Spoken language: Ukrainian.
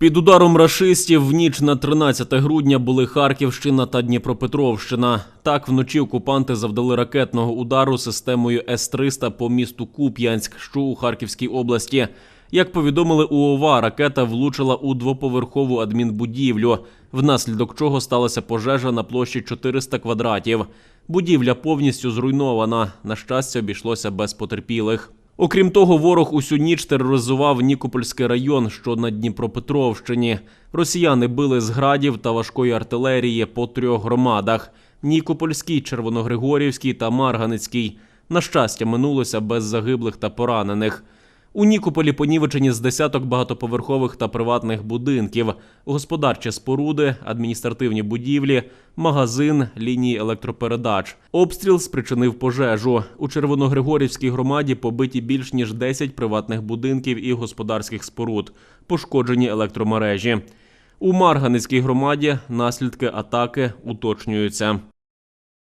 Під ударом рашистів в ніч на 13 грудня були Харківщина та Дніпропетровщина. Так вночі окупанти завдали ракетного удару системою С-300 по місту Куп'янськ, що у Харківській області. Як повідомили у ОВА, ракета влучила у двоповерхову адмінбудівлю, внаслідок чого сталася пожежа на площі 400 квадратів. Будівля повністю зруйнована. На щастя, обійшлося без потерпілих. Окрім того, ворог усю ніч тероризував Нікопольський район, що на Дніпропетровщині. Росіяни били з градів та важкої артилерії по трьох громадах: Нікопольський, Червоногригорівський та Марганицькій. На щастя, минулося без загиблих та поранених. У Нікополі понівечені з десяток багатоповерхових та приватних будинків, господарчі споруди, адміністративні будівлі, магазин, лінії електропередач. Обстріл спричинив пожежу. У Червоногригорівській громаді побиті більш ніж 10 приватних будинків і господарських споруд, пошкоджені електромережі. У Марганицькій громаді наслідки атаки уточнюються.